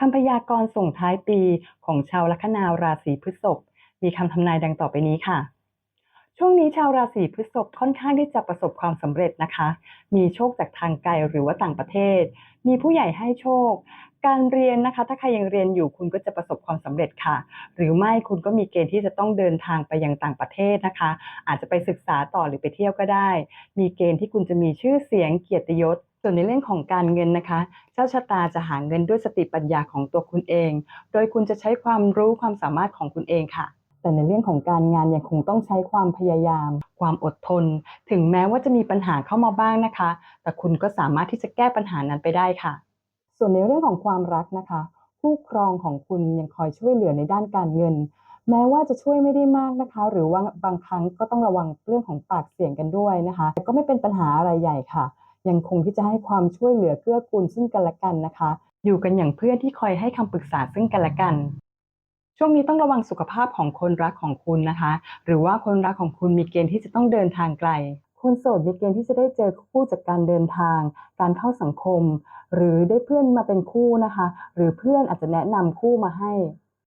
คำพยากรณ์ส่งท้ายปีของชาวลัคนาราศีพฤษภมีคำทำนายดังต่อไปนี้ค่ะ ช่วงนี้ชาวราศีพฤษภค่อนข้างที่จะประสบความสำเร็จนะคะ มีโชคจากทางไกลหรือว่าต่างประเทศ มีผู้ใหญ่ให้โชค การเรียนนะคะ ถ้าใครยังเรียนอยู่คุณก็จะประสบความสำเร็จค่ะ หรือไม่คุณก็มีเกณฑ์ที่จะต้องเดินทางไปยังต่างประเทศนะคะ อาจจะไปศึกษาต่อหรือไปเที่ยวก็ได้ มีเกณฑ์ที่คุณจะมีชื่อเสียงเกียรติยศ ส่วนในเรื่องของการเงินนะคะ เจ้าชะตาจะหาเงินด้วยสติปัญญาของตัวคุณเอง โดยคุณจะใช้ความรู้ความสามารถของคุณเองค่ะ แต่ในเรื่องของการงานยังคงต้องใช้ความพยายาม ความอดทน ถึงแม้ว่าจะมีปัญหาเข้ามาบ้างนะคะ แต่คุณก็สามารถที่จะแก้ปัญหานั้นไปได้ค่ะ ส่วนในเรื่องของความรักนะคะผู้ครองของคุณยังคอยช่วยเหลือในด้านการเงิน แม้ว่าจะช่วยไม่ได้มากนะคะ หรือว่าบางครั้งก็ต้องระวังเรื่องของปากเสียงกันด้วยนะคะ แต่ก็ไม่เป็นปัญหาอะไรใหญ่ค่ะ ยังคงที่จะให้ความช่วยเหลือเกื้อกูลซึ่งกันและกันนะคะ อยู่กันอย่างเพื่อนที่คอยให้คำปรึกษาซึ่งกันและกัน ช่วงนี้ต้องระวังสุขภาพของคนรักของคุณนะคะ หรือว่าคนรักของคุณมีเกณฑ์ที่จะต้องเดินทางไกลคนโสดมีเกณฑ์ที่จะได้เจอคู่จากการเดินทาง การเข้าสังคม หรือได้เพื่อนมาเป็นคู่นะคะ หรือเพื่อนอาจจะแนะนำคู่มาให้